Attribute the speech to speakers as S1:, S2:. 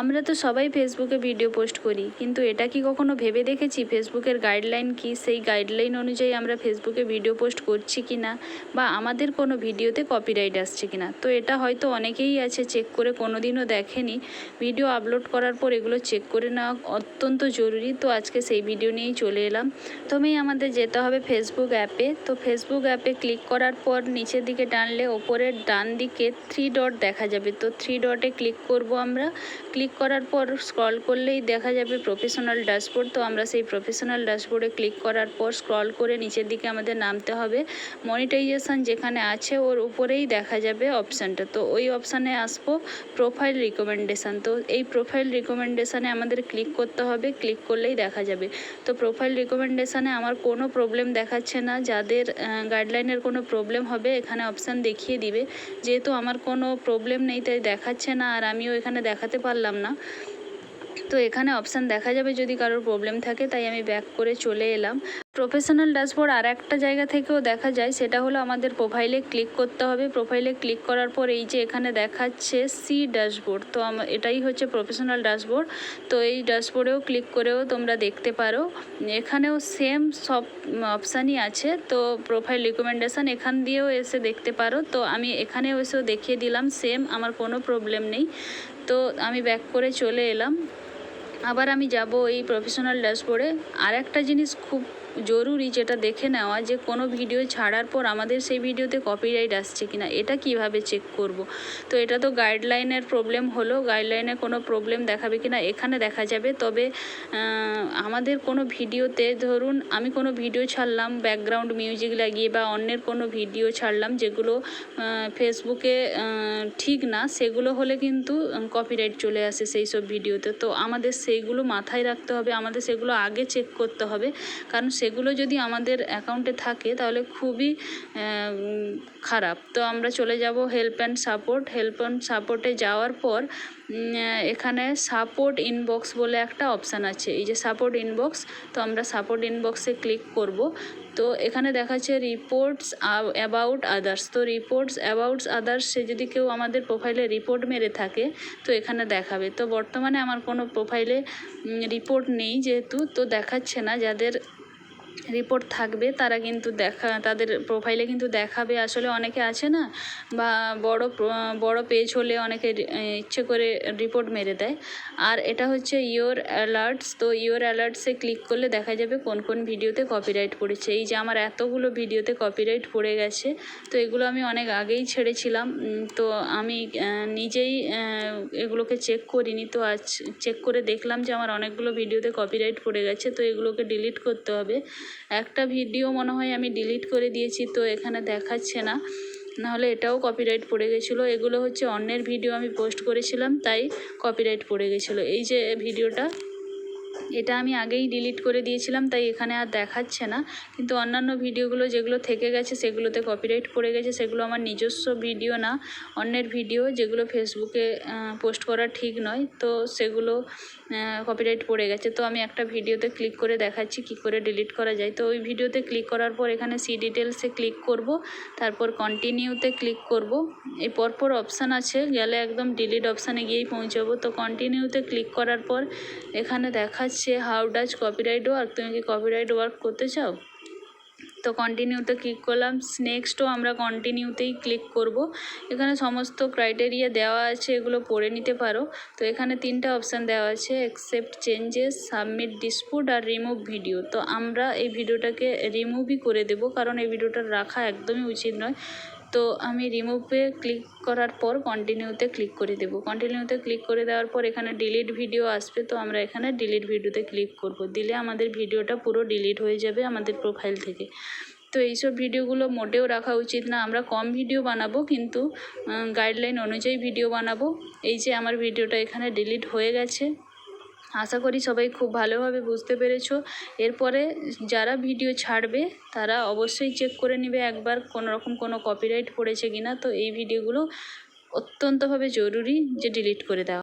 S1: আমরা তো সবাই ফেসবুকে ভিডিও পোস্ট করি, কিন্তু এটা কি কখনো ভেবে দেখেছি? ফেসবুকের গাইডলাইন কি? সেই গাইডলাইন অনুযায়ী আমরা ফেসবুকে ভিডিও পোস্ট করছি কি না বা আমাদের কোনো ভিডিওতে কপিরাইট আসছে কি না তো এটা হয়তো অনেকেই আছে চেক করে কোনো দিনও দেখেনি। ভিডিও আপলোড করার পর এগুলো চেক করে নেওয়া অত্যন্ত জরুরি। তো আজকে সেই ভিডিও নিয়েই চলে এলাম। প্রথমেই আমাদের যেতে হবে ফেসবুক অ্যাপে তো ফেসবুক অ্যাপে ক্লিক করার পর নিচের দিকে টানলে ওপরের ডান দিকে থ্রি ডট দেখা যাবে। তো থ্রি ডটে ক্লিক করব আমরা। ক্লিক করার পর স্ক্রল করলেই দেখা যাবে প্রফেশনাল ড্যাশবোর্ড তো আমরা সেই প্রফেশনাল ড্যাশবোর্ডে ক্লিক করার পর স্ক্রল করে নিচের দিকে আমাদের নামতে হবে। মনিটাইজেশান যেখানে আছে, ওর উপরেই দেখা যাবে অপশানটা তো ওই অপশানে আসব প্রোফাইল রিকমেন্ডেশান তো এই প্রোফাইল রিকমেন্ডেশানে আমাদের ক্লিক করতে হবে। ক্লিক করলেই দেখা যাবে। তো প্রোফাইল রিকমেন্ডেশানে আমার কোনো প্রবলেম দেখাচ্ছে না। যাদের গাইডলাইনের কোনো প্রবলেম হবে, এখানে অপশান দেখিয়ে দিবে। যেহেতু আমার কোনো প্রবলেম নেই, তাই দেখাচ্ছে না। আর আমিও এখানে দেখাতে পারলাম না। তো এখানে অপশান দেখা যাবে যদি কারোর প্রবলেম থাকে, তাই আমি ব্যাক করে চলে এলাম। প্রফেশনাল ড্যাশবোর্ড আর একটা জায়গা থেকেও দেখা যায়, সেটা হলো আমাদের প্রোফাইলে ক্লিক করতে হবে। প্রোফাইলে ক্লিক করার পর এই যে এখানে দেখাচ্ছে সি ড্যাশবোর্ড তো এটাই হচ্ছে প্রফেশনাল ড্যাশবোর্ড তো এই ড্যাশবোর্ডেও ক্লিক করেও তোমরা দেখতে পারো। এখানেও সেম সব অপশানই আছে, তো প্রোফাইল রিকমেন্ডেশান এখান দিয়েও এসে দেখতে পারো। তো আমি এখানেও এসেও দেখিয়ে দিলাম সেম আমার কোনো প্রবলেম নেই। তো আমি ব্যাক করে চলে এলাম। আবার আমি যাব এই প্রফেশনাল ড্যাশবোর্ডে আর একটা জিনিস খুব জরুরি যেটা দেখে নেওয়া যে কোনো ভিডিও ছাড়ার পর আমাদের সেই ভিডিওতে কপিরাইট আসছে কি না এটা কীভাবে চেক করব? তো এটা তো গাইডলাইনের প্রবলেম হলো গাইডলাইনে কোনো প্রবলেম দেখাবে কি না এখানে দেখা যাবে। তবে আমাদের কোনো ভিডিওতে ধরুন আমি কোনো ভিডিও ছাড়লাম ব্যাকগ্রাউন্ড মিউজিক লাগিয়ে বা অন্যের কোনো ভিডিও ছাড়লাম যেগুলো ফেসবুকে ঠিক না, সেগুলো হলে কিন্তু কপিরাইট চলে আসে সেই সব ভিডিওতে। তো আমাদের সেইগুলো মাথায় রাখতে হবে, আমাদের সেগুলো আগে চেক করতে হবে। কারণ সেগুলো যদি আমাদের অ্যাকাউন্টে থাকে, তাহলে খুবই খারাপ। তো আমরা চলে যাব help and support help and সাপোর্টে যাওয়ার পর এখানে সাপোর্ট ইনবক্স বলে একটা অপশান আছে। এই যে সাপোর্ট ইনবক্স তো আমরা সাপোর্ট ইনবক্সে ক্লিক করব। তো এখানে দেখাচ্ছে রিপোর্টস অ্যাবাউট আদার্স তো রিপোর্টস অ্যাবাউটস আদার্স যদি কেউ আমাদের প্রোফাইলে রিপোর্ট মেরে থাকে, তো এখানে দেখাবে। তো বর্তমানে আমার কোনো প্রোফাইলে রিপোর্ট নেই যেহেতু, তো দেখাচ্ছে না। যাদের রিপোর্ট থাকবে, তারা কিন্তু দেখা, তাদের প্রোফাইলে কিন্তু দেখাবে। আসলে অনেকে আছে না, বা বড় বড় পেজ হলে অনেকে ইচ্ছে করে রিপোর্ট মেরে দেয়। আর এটা হচ্ছে ইয়োর অ্যালার্টস তো ইয়োর অ্যালার্টসে ক্লিক করলে দেখা যাবে কোন কোন ভিডিওতে কপিরাইট পড়েছে। এই যে আমার এতগুলো ভিডিওতে কপিরাইট পড়ে গেছে, তো এগুলো আমি অনেক আগেই ছেড়েছিলাম। তো আমি নিজেই এগুলোকে চেক করিনি। তো আজ চেক করে দেখলাম যে আমার অনেকগুলো ভিডিওতে কপিরাইট পড়ে গেছে, তো এগুলোকে ডিলিট করতে হবে। একটা ভিডিও মনে হয় আমি ডিলিট করে দিয়েছি, তো এখানে দেখাচ্ছে না। নাহলে এটাও কপিরাইট পড়ে গেছিল। এগুলো হচ্ছে অন্যের ভিডিও আমি পোস্ট করেছিলাম, তাই কপিরাইট পড়ে গেছিল। এই যে ভিডিওটা এটা আমি আগেই ডিলিট করে দিয়েছিলাম, তাই এখানে আর দেখাচ্ছে না। কিন্তু অন্যান্য ভিডিওগুলো যেগুলো থেকে গেছে, সেগুলোতে কপিরাইট পড়ে গেছে, সেগুলো আমার নিজস্ব ভিডিও না, অন্যের ভিডিও যেগুলো ফেসবুকে পোস্ট করা ঠিক নয়, তো সেগুলো কপিরাইট পড়ে গেছে। তো আমি একটা ভিডিওতে ক্লিক করে দেখাচ্ছি, কি করে ডিলিট করা যায়। তো ওই ভিডিওতে ক্লিক করার পর এখানে সি ডিটেলসে ক্লিক করব, তারপর কন্টিনিউতে ক্লিক করব। এই পরপর অপশান আছে, গেলে একদম ডিলিট অপশানে গিয়েই পৌঁছাবো। তো কন্টিনিউতে ক্লিক করার পর এখানে দেখাচ্ছে হাউ ডাজ কপিরাইট ওয়ার্ক? তুমি কি কপিরাইট ওয়ার্ক করতে চাও? তো কন্টিনিউতে ক্লিক করলাম। নেক্সটও আমরা কন্টিনিউতেই ক্লিক করব। এখানে সমস্ত ক্রাইটেরিয়া দেওয়া আছে, এগুলো পড়ে নিতে পারো। তো এখানে তিনটা অপশান দেওয়া আছে অ্যাকসেপ্ট চেঞ্জেস সাবমিট ডিসপুট আর রিমুভ ভিডিও তো আমরা এই ভিডিওটাকে রিমুভই করে দেব, কারণ এই ভিডিওটা রাখা একদমই উচিত নয়। তো আমি রিমুভে ক্লিক করার পর কন্টিনিউতে ক্লিক করে দেবো। কন্টিনিউতে ক্লিক করে দেওয়ার পর এখানে ডিলিট ভিডিও আসবে, তো আমরা এখানে ডিলিট ভিডিওতে ক্লিক করব। দিলে আমাদের ভিডিওটা পুরো ডিলিট হয়ে যাবে আমাদের প্রোফাইল থেকে। তো এইসব ভিডিওগুলো মোটেও রাখা উচিত না। আমরা কম ভিডিও বানাবো কিন্তু গাইডলাইন অনুযায়ী ভিডিও বানাবো। এই যে আমার ভিডিওটা এখানে ডিলিট হয়ে গেছে। আশা করি সবাই খুব ভালোভাবে বুঝতে পেরেছ। এরপরে যারা ভিডিও ছাড়বে, তারা অবশ্যই চেক করে নেবে একবার কোনো রকম কোনো কপিরাইট পড়েছে কি না তো এই ভিডিওগুলো অত্যন্তভাবে জরুরি যে ডিলিট করে দেওয়া।